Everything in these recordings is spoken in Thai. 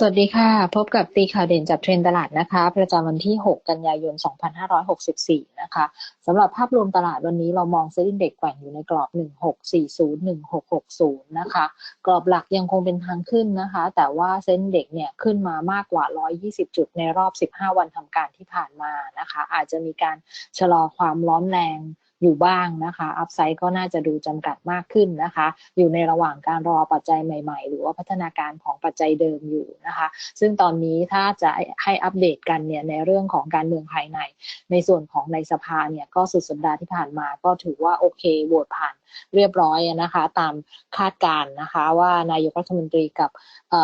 สวัสดีค่ะ พบกับตีข่าวเด่นจากเทรนตลาดนะคะ ประจำวันที่ 6 กันยายน 2564 นะคะสำหรับภาพรวมตลาดวันนี้เรามองเซ็นเด็กแกว่งอยู่ในกรอบ 1640 1660 นะคะ กรอบหลักยังคงเป็นทางขึ้นนะคะ แต่ว่าเซ็นเด็กเนี่ยขึ้นมามากกว่า 120 จุดในรอบ 15 วันทำการที่ผ่านมานะคะ อาจจะมีการชะลอความร้อนแรง อยู่บ้างนะคะ อัพไซด์ก็น่าจะดูจำกัดมากขึ้นนะคะ อยู่ในระหว่างการรอปัจจัยใหม่ ๆ หรือว่าพัฒนาการของปัจจัยเดิมอยู่นะคะ ซึ่งตอนนี้ถ้าจะให้อัปเดตกันเนี่ยในเรื่องของการเมืองภายใน ในส่วนของในสภาเนี่ยก็สุดสัปดาห์ที่ผ่านมาก็ถือว่าโอเคโหวตผ่านเรียบร้อยนะคะ ตามคาดการนะคะ ว่านายกรัฐมนตรีกับ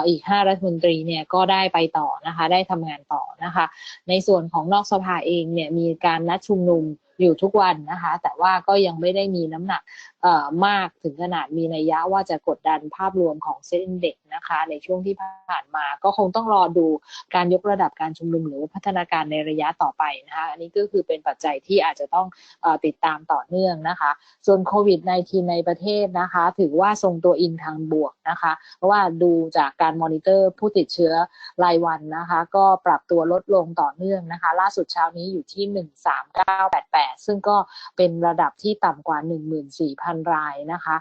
อีก 5 รัฐมนตรีเนี่ยก็ได้ไปต่อนะคะ ได้ทำงานต่อนะคะ ในส่วนของนอกสภาเองเนี่ยมีการนัดชุมนุม อยู่ทุกวันนะคะ แต่ว่าก็ยังไม่ได้มีน้ำหนัก มากถึงขนาดมีนัยยะว่าจะกดดันภาพรวมของเซ็นเด็กนะคะ ในช่วงที่ผ่านมาก็คงต้องรอดูการยกระดับการชุมนุมหรือพัฒนาการในระยะต่อไปนะคะอันนี้ก็คือเป็นปัจจัยที่อาจจะต้องอติดตามต่อเนื่องนะคะ ส่วนโควิด -19 ในประเทศนะคะ ถือว่าทรงตัวอินทางบวกนะคะ เพราะว่าดูจากการมอนิเตอร์ผู้ติดเชื้อรายวันนะคะ ก็ปรับตัวลดลงต่อเนื่องนะคะ ล่าสุดเช้านี้อยู่ที่ 13988 ซึ่งก็เป็นระดับที่ต่ำกว่า 14,000รายนะคะ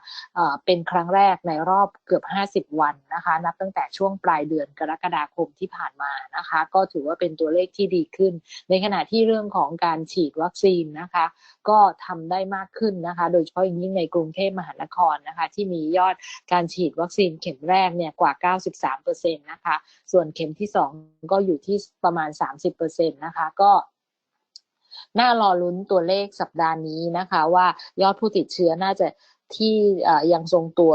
เป็นครั้งแรกในรอบเกือบ 50 วันนะคะนับตั้งแต่ช่วงปลายเดือนกรกฎาคมที่ผ่านมานะคะก็ถือว่าเป็นตัวเลขที่ดีขึ้น ในขณะที่เรื่องของการฉีดวัคซีนนะคะก็ทำได้มากขึ้นนะคะ โดยเฉพาะอย่างยิ่งในกรุงเทพมหานครนะคะที่มียอดการฉีดวัคซีนเข็มแรกเนี่ยกว่า 93%นะคะส่วนเข็มที่ 2 ก็อยู่ที่ประมาณ 30%นะคะก็ น่ารอลุ้นตัวเลขสัปดาห์นี้นะคะ ว่ายอดผู้ติดเชื้อน่าจะที่ยังทรงตัว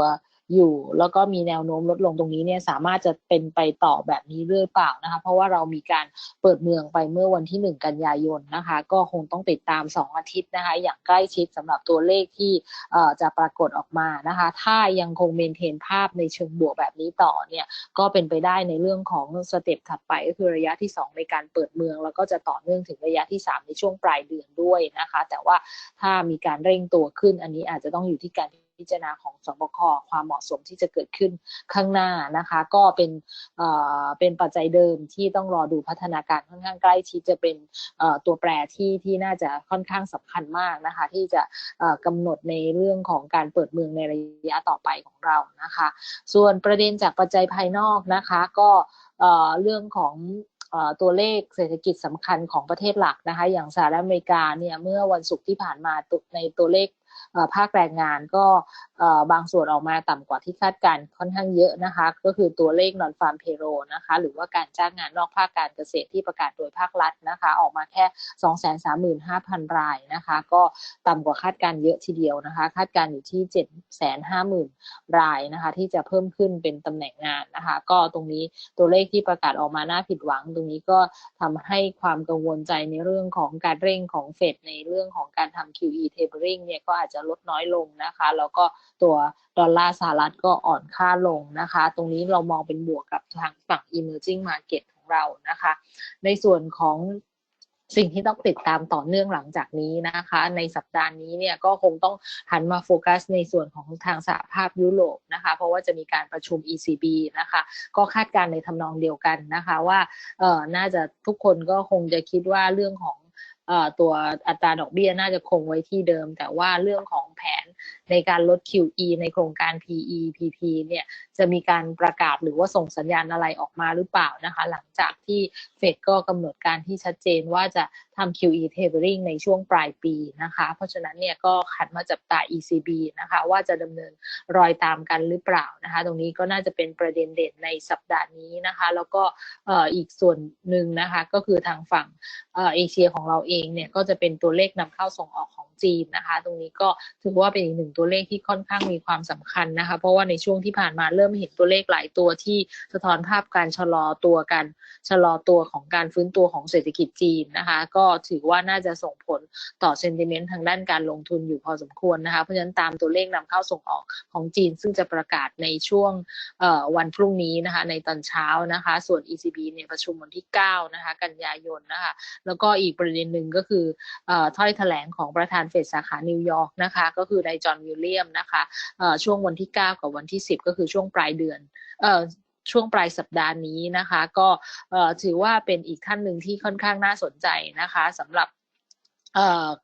อยู่ แล้วก็มีแนวโน้มลดลงตรงนี้เนี่ยสามารถจะเป็นไปต่อแบบนี้เรื่อยเปล่านะคะ เพราะว่าเรามีการเปิดเมืองไปเมื่อวันที่ 1 กันยายนนะคะ ก็คงต้องติดตาม 2 อาทิตย์นะคะ อย่างใกล้ชิดสำหรับตัวเลขที่จะปรากฏออกมานะคะ ถ้ายังคงเมนเทนภาพในเชิงบวกแบบนี้ต่อเนี่ยก็เป็นไปได้ในเรื่องของสเต็ปถัดไปก็คือระยะที่ 2 ในการเปิดเมือง แล้วก็จะต่อเนื่องถึงระยะที่ 3 ในช่วงปลายเดือนด้วยนะคะ แต่ว่าถ้ามีการเร่งตัวขึ้นอันนี้อาจจะต้องอยู่ที่การ พิจารณาของสบคความเหมาะสมที่จะเกิดขึ้นข้างหน้านะคะ ก็เป็นเป็นปัจจัยเดิมที่ต้องรอดูพัฒนาการค่อนข้างใกล้ชิดจะเป็นตัวแปรที่ที่น่าจะค่อนข้างสำคัญมากนะคะ ที่จะกำหนดในเรื่องของการเปิดเมืองในระยะต่อไปของเรานะคะ ส่วนประเด็นจากปัจจัยภายนอกนะคะก็เรื่องของตัวเลขเศรษฐกิจสำคัญของประเทศหลักนะคะ อย่างสหรัฐอเมริกาเนี่ยเมื่อวันศุกร์ที่ผ่านมาในตัวเลข ภาคแรงงานก็ บางส่วนออกมาต่ำกว่าที่คาดการค่อนข้างเยอะนะคะ ก็คือตัวเลขนอนฟาร์มเพโรนะคะ หรือว่าการจ้างงานนอกภาคการเกษตรที่ประกาศโดยภาครัฐนะคะ ออกมาแค่ 235,000 รายนะคะ ก็ต่ำกว่าคาดการเยอะทีเดียวนะคะ คาดการอยู่ที่ 750,000 รายนะคะ ที่จะเพิ่มขึ้นเป็นตำแหน่งงานนะคะ ก็ตรงนี้ตัวเลขที่ประกาศออกมาน่าผิดหวัง ตรงนี้ก็ทำให้ความกังวลใจในเรื่องของการเร่งของเฟดในเรื่องของการทำ QE tapering เนี่ยก็อาจจะลดน้อยลงนะคะ แล้วก็ตัวดอลลาร์สหรัฐก็อ่อนค่าลงนะคะ ตรงนี้เรามองเป็นบวกกับทางฝั่ง emerging market ของเรานะคะ ในส่วนของสิ่งที่ต้องติดตามต่อเนื่องหลังจากนี้นะคะ ในสัปดาห์นี้เนี่ยก็คงต้องหันมาโฟกัสในส่วนของทางสหภาพยุโรปนะคะ เพราะว่าจะมีการประชุม ECB นะคะ ก็คาดการในทำนองเดียวกันนะคะว่าเออน่าจะทุกคนก็คงจะคิดว่าเรื่องของตัวอัตราดอกเบี้ยน่าจะคงไว้ที่เดิม แต่ว่าเรื่องของแผนในการลด QE ในโครงการ PE PP เนี่ยจะมีการประกาศหรือว่าส่งสัญญาณอะไรออกมาหรือเปล่านะคะ หลังจากที่เฟดก็กำหนดการที่ชัดเจนว่าจะทำ QE tapering ในช่วงปลายปีนะคะ เพราะฉะนั้นเนี่ยก็ขัดมาจับตา ECB นะคะว่าจะดำเนินรอยตามกันหรือเปล่านะคะ ตรงนี้ก็น่าจะเป็นประเด็นเด่นในสัปดาห์นี้นะคะ แล้วก็อีกส่วนหนึ่งนะคะก็คือทางฝั่งเอเชียของเราเองเนี่ยก็จะเป็นตัวเลขนำเข้าส่งออกของ จีนนะคะ ตรงนี้ก็ถือว่าเป็นอีกหนึ่งตัวเลขที่ค่อนข้างมีความสำคัญนะคะ เพราะว่าในช่วงที่ผ่านมาเริ่มเห็นตัวเลขหลายตัวที่สะท้อนภาพการชะลอตัวกันชะลอตัวของการฟื้นตัวของเศรษฐกิจจีนนะคะ ก็ถือว่าน่าจะส่งผลต่อเซนติเมนต์ทางด้านการลงทุนอยู่พอสมควรนะคะ เพราะฉะนั้นตามตัวเลขนำเข้าส่งออกของจีน ซึ่งจะประกาศในช่วงวันพรุ่งนี้นะคะ ในตอนเช้านะคะ ส่วน ECB เนี่ยประชุมวันที่ 9 นะคะ กันยายนนะคะ แล้วก็อีกประเด็นหนึ่งก็คือถ้อยแถลงของประธานเฟดสาขานิวยอร์กนะคะก็คือนายจอห์นวิลเลียมนะคะช่วงวันที่ 9 กับวันที่ 10 ก็คือช่วงปลายเดือนช่วงปลายสัปดาห์นี้นะคะ ก็ถือว่าเป็นอีกท่านหนึ่งที่ค่อนข้างน่าสนใจนะคะสำหรับ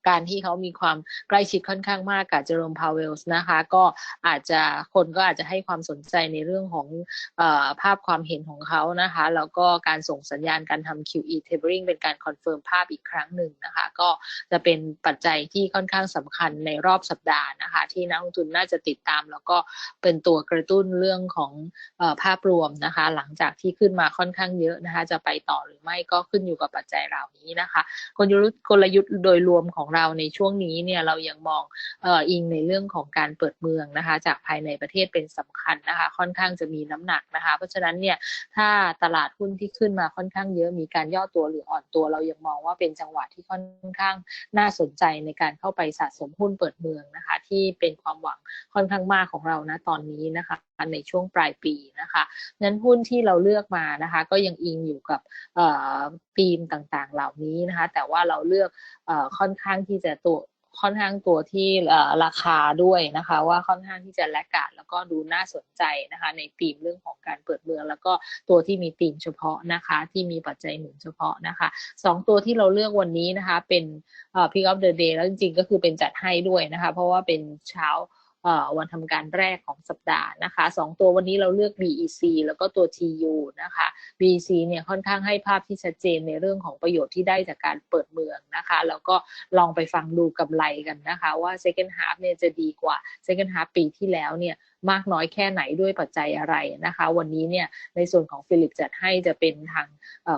การที่เขามีความใกล้ชิดค่อนข้างมากกับเจอร์มพาวเวลส์นะคะ ก็อาจจะคนก็อาจจะให้ความสนใจในเรื่องของอภาพความเห็นของเขานะคะ แล้วก็การส่งสัญญาณการทำ QE tapering เป็นการคอนเฟิร์มภาพอีกครั้งหนึ่งนะคะ ก็จะเป็นปัจจัยที่ค่อนข้างสำคัญในรอบสัปดาห์นะคะ ที่นักลงทุนน่าจะติดตาม แล้วก็เป็นตัวกระตุ้นเรื่องของอภาพรวมนะคะ หลังจากที่ขึ้นมาค่อนข้างเยอะนะคะ จะไปต่อหรือไม่ก็ขึ้นอยู่กับปัจจัยเหล่านี้นะคะ กลยุทธ์กลยุทธ์โดยยรวมของเราในช่วงนี้เนี่ยเรายังมองเอออิงในเรื่องของการเปิดเมืองนะคะ จากภายในประเทศเป็นสำคัญนะคะ ค่อนข้างจะมีน้ำหนักนะคะ เพราะฉะนั้นเนี่ยถ้าตลาดหุ้นที่ขึ้นมาค่อนข้างเยอะมีการย่อตัวหรืออ่อนตัว เรายังมองว่าเป็นจังหวะที่ค่อนข้างน่าสนใจในการเข้าไปสะสมหุ้นเปิดเมืองนะคะ ที่เป็นความหวังค่อนข้างมากของเรานะตอนนี้นะคะ ในช่วงปลายปีนะคะนั้นหุ้นที่เราเลือกมานะคะ ก็ยังอิงอยู่กับธีมต่างๆ เหล่านี้นะคะ แต่ว่าเราเลือกค่อนข้างที่จะตัวค่อนข้างตัวที่ราคาด้วยนะคะ ว่าค่อนข้างที่จะแลกกาดแล้วก็ดูน่าสนใจนะคะ ในธีมเรื่องของการเปิดเมือง แล้วก็ตัวที่มีธีมเฉพาะนะคะ ที่มีปัจจัยหนุนเฉพาะนะคะสองตัวที่เราเลือกวันนี้นะคะ เป็น pick up the day แล้วจริงๆก็คือเป็นจัดให้ด้วยนะคะ เพราะว่าเป็นเช้า วันทำการแรกของสัปดาห์นะคะสองตัววันนี้เราเลือก BEC แล้วก็ตัว TU นะคะ BEC เนี่ยค่อนข้างให้ภาพที่ชัดเจนในเรื่องของประโยชน์ที่ได้จากการเปิดเมืองนะคะ แล้วก็ลองไปฟังดูกำไรกันนะคะ ว่า second half เนี่ยจะดีกว่า second half ปีที่แล้วเนี่ยมากน้อยแค่ไหนด้วยปัจจัยอะไรนะคะ วันนี้เนี่ยในส่วนของฟิลิปจัดให้จะเป็นทาง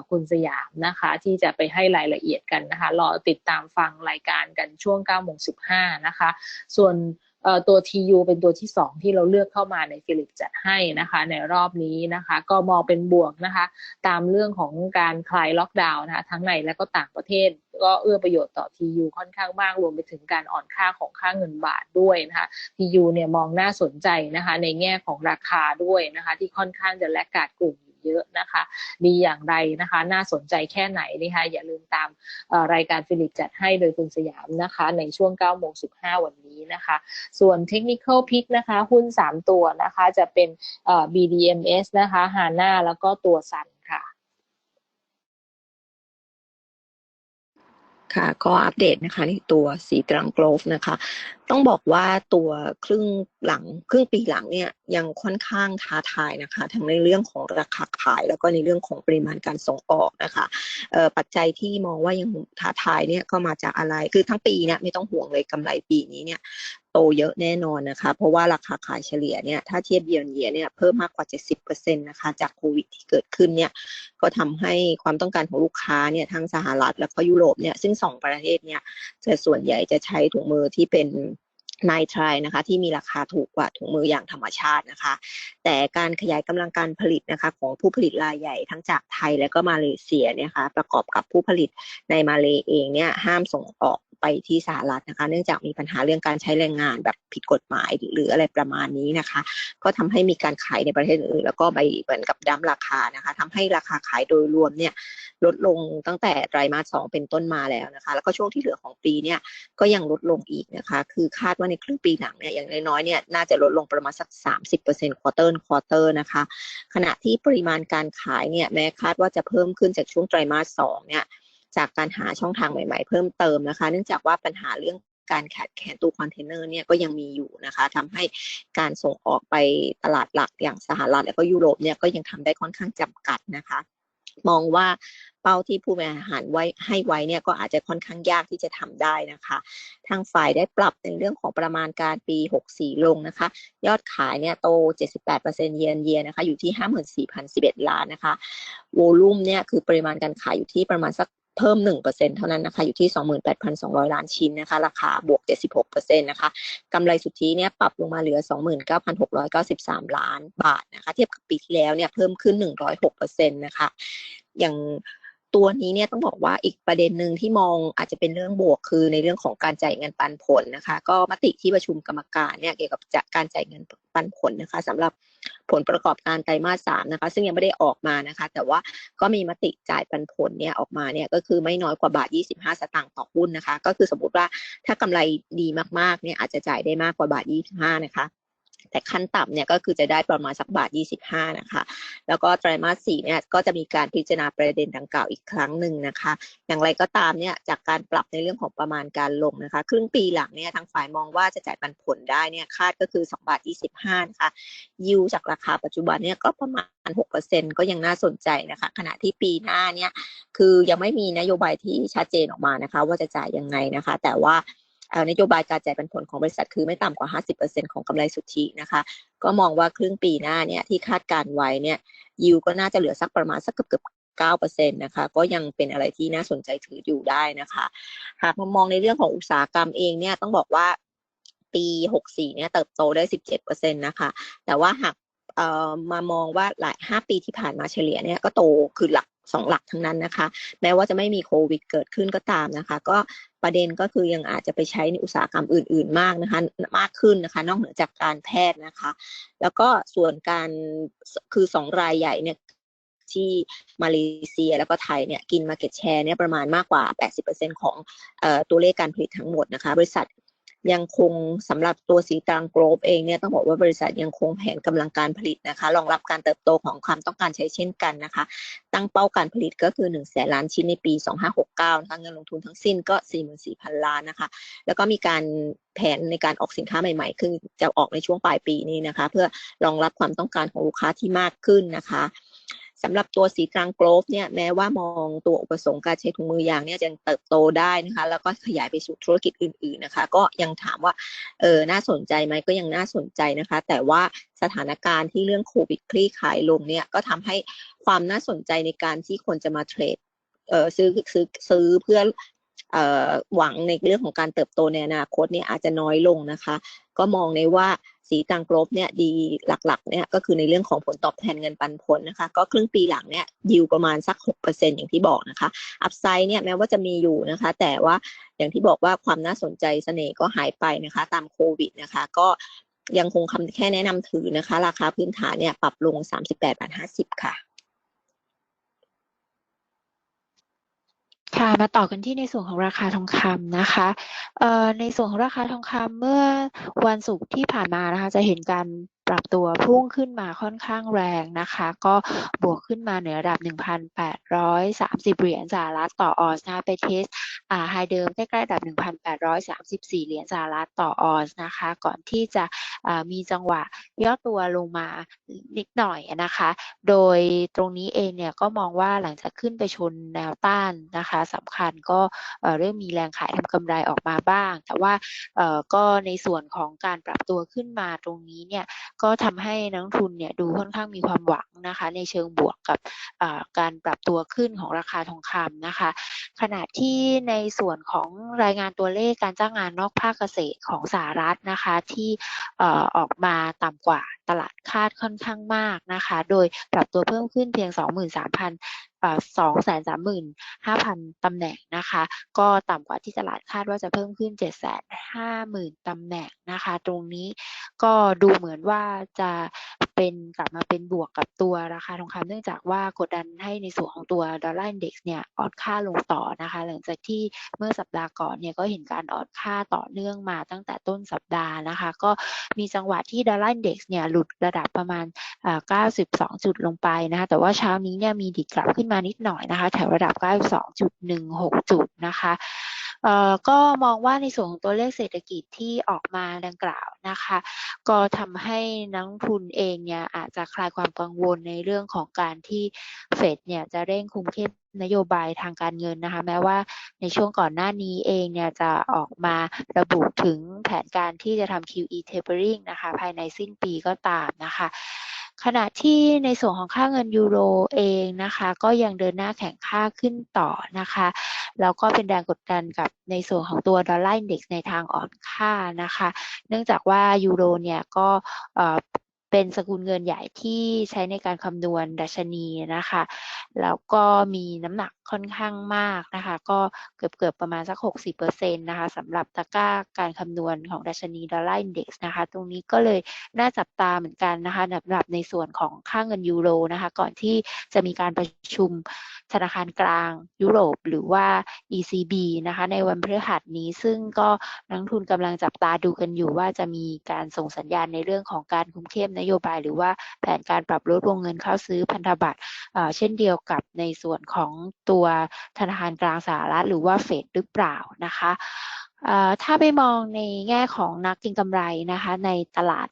คุณสยามนะคะ ที่จะไปให้รายละเอียดกันนะคะ รอติดตามฟังรายการกันช่วง9โมง15นะคะ ส่วน ตัว TU เป็นตัวที่ 2 ที่เราเลือกเข้ามาในฟิลิปจัดให้นะคะในรอบนี้นะคะ ก็มองเป็นบวกนะคะ ตามเรื่องของการคลายล็อกดาวน์นะคะทั้งในและก็ต่างประเทศ ก็เอื้อประโยชน์ต่อ TU ค่อนข้างมากรวมไปถึงการอ่อนค่าของค่าเงินบาทด้วยนะคะ TU เนี่ยมองน่าสนใจนะคะในแง่ของราคาด้วยนะคะ ที่ค่อนข้างจะแลกกาดกลุ่ม เยอะนะคะ ดีอย่างไรนะคะ น่าสนใจแค่ไหนนะคะอย่าลืมตามรายการฟิลิปจัดให้โดยคุณสยามนะคะ ในช่วง9โมง15 วันนี้นะคะ ส่วนเทคนิคอลพิกนะคะ หุ้น 3 ตัวนะคะจะเป็น BDMs นะคะฮาน่าแล้วก็ตัวซัน ค่ะ ก็อัปเดตนะคะในตัวสีตรังโกลฟนะคะ ต้องบอกว่าตัวครึ่งหลังครึ่งปีหลังเนี่ยยังค่อนข้างท้าทายนะคะ ทั้งในเรื่องของราคาขายแล้วก็ในเรื่องของปริมาณการส่งออกนะคะปัจจัยที่มองว่ายังท้าทายเนี่ยก็มาจากอะไร คือทั้งปีเนี่ยไม่ต้องห่วงเลยกำไรปีนี้เนี่ย ตเยอะแน่นอนนะคะ เพราะว่าราคาขายเฉลี่ยเนี่ยถ้าเทียบเยียร์เยียเนี่ยเพิ่มมากกว่า 70%นะคะจากโควิดที่เกิดขึ้นเนี่ยก็ทำให้ความต้องการของลูกค้าเนี่ยทั้งสหรัฐแล้วก็ยุโรปเนี่ยซึ่งสองประเทศเนี่ยจะส่วนใหญ่จะใช้ถุงมือที่เป็นไนทรายนะคะที่มีราคาถูกกว่าถุงมืออย่างธรรมชาตินะคะ แต่การขยายกำลังการผลิตนะคะของผู้ผลิตรายใหญ่ทั้งจากไทยและก็มาเลเซียเนี่ยคะประกอบกับผู้ผลิตในมาเลเองเนี่ยห้ามส่งออก ไปที่สหรัฐนะคะ เนื่องจากมีปัญหาเรื่องการใช้แรงงานแบบผิดกฎหมายหรืออะไรประมาณนี้นะคะ ก็ทำให้มีการขายในประเทศอื่นแล้วก็ไปเหมือนกับดั้มราคานะคะทำให้ราคาขายโดยรวมเนี่ยลดลงตั้งแต่ไตรมาสสองเป็นต้นมาแล้วนะคะ แล้วก็ช่วงที่เหลือของปีเนี่ยก็ยังลดลงอีกนะคะ คือคาดว่าในครึ่งปีหลังเนี่ยอย่างน้อยๆเนี่ยน่าจะลดลงประมาณสัก 30%ควอเตอร์ควอเตอร์นะคะ ขณะที่ปริมาณการขายเนี่ยแม้คาดว่าจะเพิ่มขึ้นจากช่วงไตรมาสสองเนี่ย จากการหาช่องทางใหม่ๆ เพิ่มเติมนะคะ เนื่องจากว่าปัญหาเรื่องการขาดแคลนตู้คอนเทนเนอร์เนี่ยก็ยังมีอยู่นะคะทำให้การส่งออกไปตลาดหลักอย่างสหรัฐและก็ยุโรปเนี่ยก็ยังทำได้ค่อนข้างจำกัดนะคะ มองว่าเป้าที่ผู้บริหารไว้ให้ไว้เนี่ยก็อาจจะค่อนข้างยากที่จะทำได้นะคะ ทางฝ่ายได้ปรับในเรื่องของประมาณการปี 64 ลงนะคะ ยอดขายเนี่ยโต 78%เยียนเยียนะคะอยู่ที่ 54,011 ล้านนะคะ โวลุ่มเนี่ยคือปริมาณการขายอยู่ที่ประมาณสัก เพิ่ม 1%เท่านั้นนะคะ อยู่ที่ 28,200 ล้านชิ้นนะคะ ราคาบวก 76%นะคะกำไรสุทธิเนี่ยปรับลงมาเหลือ 29,693 ล้านบาทนะคะ เทียบกับปีที่แล้วเนี่ยเพิ่มขึ้น 106%นะคะอย่าง ตัวนี้เนี่ยต้องบอกว่าอีกประเด็นหนึ่งที่มองอาจจะเป็นเรื่องบวกคือในเรื่องของการจ่ายเงินปันผลนะคะ ก็มติที่ประชุมกรรมการเนี่ยเกี่ยวกับการจ่ายเงินปันผลนะคะสำหรับผลประกอบการไตรมาสสามนะคะ ซึ่งยังไม่ได้ออกมานะคะ แต่ว่าก็มีมติจ่ายปันผลเนี่ยออกมาเนี่ยก็คือไม่น้อยกว่าบาท 25 สตางค์ต่อหุ้นนะคะ ก็คือสมมติว่าถ้ากำไรดีมากๆเนี่ยอาจจะจ่ายได้มากกว่าบาท 25 นะคะ แต่ขั้นต่ำเนี่ยก็คือจะได้ประมาณสักบาท 25 นะคะ แล้วก็ไตรมาสสี่เนี่ยก็จะมีการพิจารณาประเด็นดังกล่าวอีกครั้งหนึ่งนะคะ อย่างไรก็ตามเนี่ยจากการปรับในเรื่องของประมาณการลงนะคะครึ่งปีหลังเนี่ยทางฝ่ายมองว่าจะจ่ายปันผลได้เนี่ยคาดก็คือ2บาท25นะคะยิวจากราคาปัจจุบันเนี่ยก็ประมาณ 6%ก็ยังน่าสนใจนะคะ ขณะที่ปีหน้าเนี่ยคือยังไม่มีนโยบายที่ชัดเจนออกมานะคะ ว่าจะจ่ายยังไงนะคะ แต่ว่า นโยบายการจ่ายปันผลของบริษัทคือไม่ต่ำกว่า 50%ของกำไรสุทธินะคะ ก็มองว่าครึ่งปีหน้าเนี่ยที่คาดการไว้เนี่ยยิวก็น่าจะเหลือสักประมาณสักเกือบเกือบ9%นะคะ ก็ยังเป็นอะไรที่น่าสนใจถืออยู่ได้นะคะ หากมองในเรื่องของอุตสาหกรรมเองเนี่ยต้องบอกว่าปี 64 เนี่ยเติบโตได้ 17%นะคะ แต่ว่าหากเอ่อมามองว่าหลาย 5 ปีที่ผ่านมาเฉลี่ยเนี่ยก็โตคือหลัก สองหลักทั้งนั้นนะคะ แม้ว่าจะไม่มีโควิดเกิดขึ้นก็ตามนะคะ ก็ประเด็นก็คือยังอาจจะไปใช้ในอุตสาหกรรมอื่น ๆ มากนะคะ มากขึ้นนะคะ นอกเหนือจากการแพทย์นะคะ แล้วก็ส่วนการคือสองรายใหญ่เนี่ยที่มาเลเซียแล้วก็ไทยเนี่ยกิน Market Share เนี่ยประมาณมากกว่า 80%ของเอ่อตัวเลขการผลิตทั้งหมดนะคะ บริษัท ยังคงสำหรับตัวสีตรังโกลบเองเนี่ยต้องบอกว่าบริษัทยังคงแผนกำลังการผลิตนะคะรองรับการเติบโตของความต้องการใช้เช่นกันนะคะ ตั้งเป้าการผลิตก็คือ1นึ่งแสนล้านชิ้นในปี 2569นะคะเงินลงทุนทั้งสิ้นก็ 44,000 ล้านนะคะ แล้วก็มีการแผนในการออกสินค้าใหม่ๆคือจะออกในช่วงปลายปีนี้นะคะ เพื่อรองรับความต้องการของลูกค้าที่มากขึ้นนะคะ สำหรับตัวสีตรังโกลฟเนี่ยแม้ว่ามองตัวอุปสงค์การใช้ถุงมือยางเนี่ยจะเติบโตได้นะคะ แล้วก็ขยายไปสู่ธุรกิจอื่น ๆนะคะ ก็ยังถามว่าเออน่าสนใจไหมก็ยังน่าสนใจนะคะ แต่ว่าสถานการณ์ที่เรื่องโควิดคลี่คลายลงเนี่ยก็ทำให้ความน่าสนใจในการที่คนจะมาเทรดเออซื้อซื้อซื้อเพื่อหวังในเรื่องของการเติบโตในอนาคตเนี่ยอาจจะน้อยลงนะคะ ก็มองในว่าสีตังกรบเนี่ยดีหลักๆเนี่ยก็คือในเรื่องของผลตอบแทนเงินปันผลนะคะ ก็ครึ่งปีหลังเนี่ยยิวประมาณสัก 6%อย่างที่บอกนะคะ อัพไซด์เนี่ยแม้ว่าจะมีอยู่นะคะ แต่ว่าอย่างที่บอกว่าความน่าสนใจเสน่ห์ก็หายไปนะคะ ตามโควิดนะคะ ก็ยังคงคำแค่แนะนำถือนะคะ ราคาพื้นฐานเนี่ยปรับลง 38บาท50 ค่ะ ค่ะมาต่อกันที่ในส่วนของราคาทองคำนะคะในส่วนของราคาทองคำเมื่อวันศุกร์ที่ผ่านมานะคะจะเห็นการ ปรับตัวพุ่งขึ้นมาค่อนข้างแรงนะคะ ก็บวกขึ้นมาเหนือระดับ 1,830 เหรียญสหรัฐต่อออนซ์นะไปเทสอ่าไฮเดิมใกล้ๆระดับ 1,834 เหรียญสหรัฐต่อออนซ์นะคะ ก่อนที่จะมีจังหวะย่อตัวลงมานิดหน่อยนะคะ โดยตรงนี้เองเนี่ยก็มองว่าหลังจากขึ้นไปชนแนวต้านนะคะสำคัญก็เริ่มมีแรงขายทำกำไรออกมาบ้าง แต่ว่าก็ในส่วนของการปรับตัวขึ้นมาตรงนี้เนี่ยก็ทำให้นักทุนเนี่ยดูค่อนข้างมีความหวังนะคะ ในเชิงบวกกับการปรับตัวขึ้นของราคาทองคำนะคะ ขณะที่ในส่วนของรายงานตัวเลขการจ้างงานนอกภาคเกษตรของสหรัฐนะคะ ที่ออกมาต่ำกว่าตลาดคาดค่อนข้างมากนะคะ โดยปรับตัวเพิ่มขึ้นเพียง23,000 สองแสนสามหมื่นห้าพันตำแหน่งนะคะ ก็ต่ำกว่าที่ตลาดคาดว่าจะเพิ่มขึ้นเจ็ดแสนห้าหมื่นตำแหน่งนะคะ ตรงนี้ก็ดูเหมือนว่าจะ เป็นกลับมาเป็นบวกกับตัวราคาทองคำเนื่องจากว่ากดดันให้ในส่วนของตัวดอลลาร์อินเด็กซ์เนี่ยอ่อนค่าลงต่อนะคะ หลังจากที่เมื่อสัปดาห์ก่อนเนี่ยก็เห็นการอ่อนค่าต่อเนื่องมาตั้งแต่ต้นสัปดาห์นะคะ ก็มีจังหวะที่ดอลลาร์อินเด็กซ์เนี่ยหลุดระดับประมาณ 92 จุดลงไปนะคะแต่ว่าเช้านี้เนี่ยมีดิดกลับขึ้นมานิดหน่อยนะคะ แถวระดับ 92.16 จุดนะคะ ก็มองว่าในส่วนของตัวเลขเศรษฐกิจที่ออกมาดังกล่าวนะคะ ก็ทำให้นักทุนเองเนี่ยอาจจะคลายความกังวลในเรื่องของการที่เฟดเนี่ยจะเร่งคุมเข้ม นโยบายทางการเงินนะคะ แม้ว่าในช่วงก่อนหน้านี้เองเนี่ยจะออกมาระบุถึงแผนการที่จะทำ QE tapering นะคะ ภายในสิ้นปีก็ตามนะคะขณะที่ในส่วนของค่าเงินยูโรเองนะคะ ก็ยังเดินหน้าแข่งค่าขึ้นต่อนะคะแล้วก็เป็นแรงกดดันกับในส่วนของตัวดอลลาร์อินเด็กซ์ในทางอ่อนค่านะคะ เนื่องจากว่ายูโรเนี่ยก็ เป็นสกุลเงินใหญ่ที่ใช้ในการคำนวณดัชนีนะคะ แล้วก็มีน้ำหนักค่อนข้างมากนะคะ ก็เกือบเกือบประมาณสัก 60%นะคะสำหรับตะกร้าการคำนวณของดัชนีดอลลาร์อินเด็กซ์นะคะ ตรงนี้ก็เลยน่าจับตาเหมือนกันนะคะสำหรับในส่วนของค่าเงินยูโรนะคะ ก่อนที่จะมีการประชุมธนาคารกลางยุโรปหรือว่า ECB นะคะ ในวันพฤหัสนี้ซึ่งก็นักทุนกำลังจับตาดูกันอยู่ว่าจะมีการส่งสัญญาณในเรื่องของการคุมเข้มนโยบาย หรือว่าแผนการปรับลดวงเงินเข้าซื้อพันธบัตรเช่นเดียวกับในส่วนของตัวธนาคารกลางสหรัฐหรือว่าเฟดหรือเปล่านะคะถ้าไปมองในแง่ของนักกิงกำไรนะคะในตลาด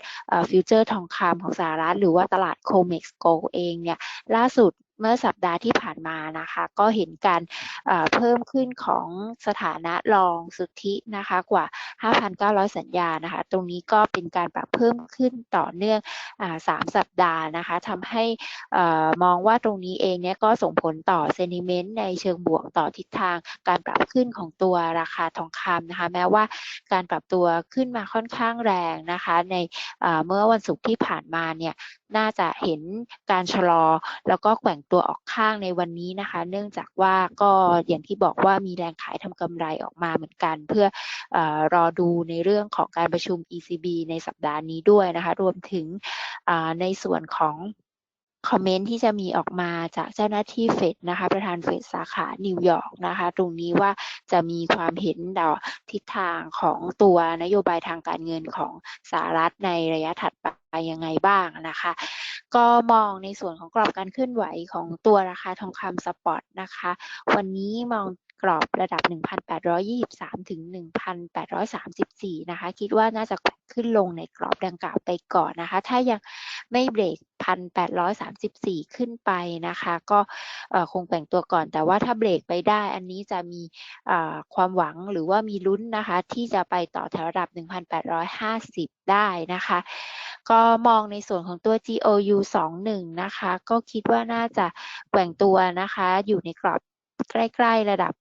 ฟิวเจอร์ทองคำของสหรัฐ หรือว่าตลาดโคเม็กซ์โกเองเนี่ยล่าสุด เมื่อสัปดาห์ที่ผ่านมานะคะ ก็เห็นการเพิ่มขึ้นของสถานะรองสุทธินะคะกว่า 5,900 สัญญานะคะ ตรงนี้ก็เป็นการปรับเพิ่มขึ้นต่อเนื่องอ่าสามสัปดาห์นะคะทำให้มองว่าตรงนี้เองเนี่ยก็ส่งผลต่อเซนิเมนต์ในเชิงบวกต่อทิศทางการปรับขึ้นของตัวราคาทองคำนะคะ แม้ว่าการปรับตัวขึ้นมาค่อนข้างแรงนะคะ ในเมื่อวันศุกร์ที่ผ่านมาเนี่ย น่าจะเห็นการชะลอ แล้วก็แกว่งตัวออกข้างในวันนี้นะคะ เนื่องจากว่าก็อย่างที่บอกว่ามีแรงขายทำกำไรออกมาเหมือนกัน เพื่ออรอดูในเรื่องของการประชุม ECB ในสัปดาห์นี้ด้วยนะคะ รวมถึงในส่วนของคอมเมนต์ที่จะมีออกมาจากเจ้าหน้าที่เฟดนะคะ ประธานเฟดสาขานิวยอร์กนะคะ ตรงนี้ว่าจะมีความเห็นต่อทิศทางของตัวนโยบายทางการเงินของสหรัฐในระยะถัดไป ยังไงบ้างนะคะ ก็มองในส่วนของกรอบการเคลื่อนไหวของตัวราคาทองคำสปอตนะคะ วันนี้มองกรอบระดับ 1,823 ถึง 1,834 นะคะ คิดว่าน่าจะขึ้นลงในกรอบดังกล่าวไปก่อนนะคะ ถ้ายังไม่เบรก 1,834 ขึ้นไปนะคะ ก็คงแบ่งตัวก่อน แต่ว่าถ้าเบรกไปได้อันนี้จะมีความหวังหรือว่ามีลุ้นนะคะ ที่จะไปต่อแถวระดับ 1,850 ได้นะคะ ก็มองในส่วนของตัว GOU 21นะคะ ก็คิดว่าน่าจะแกว่งตัวนะคะ อยู่ในกรอบใกล้ ๆ ระดับ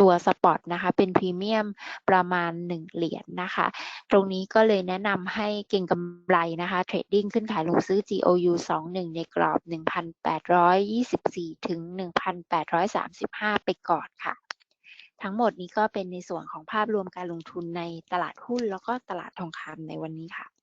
ตัวสปอตนะคะ เป็นพรีเมียมประมาณ 1 เหรียญนนะคะ ตรงนี้ก็เลยแนะนำให้เก็งกำไรนะคะ เทรดดิ้งขึ้นขายลงซื้อ GOU 21 ในกรอบ 1,824 ถึง 1,835 ไปก่อนค่ะ ทั้งหมดนี้ก็เป็นในส่วนของภาพรวมการลงทุนในตลาดหุ้นแล้วก็ตลาดทองคำในวันนี้ค่ะ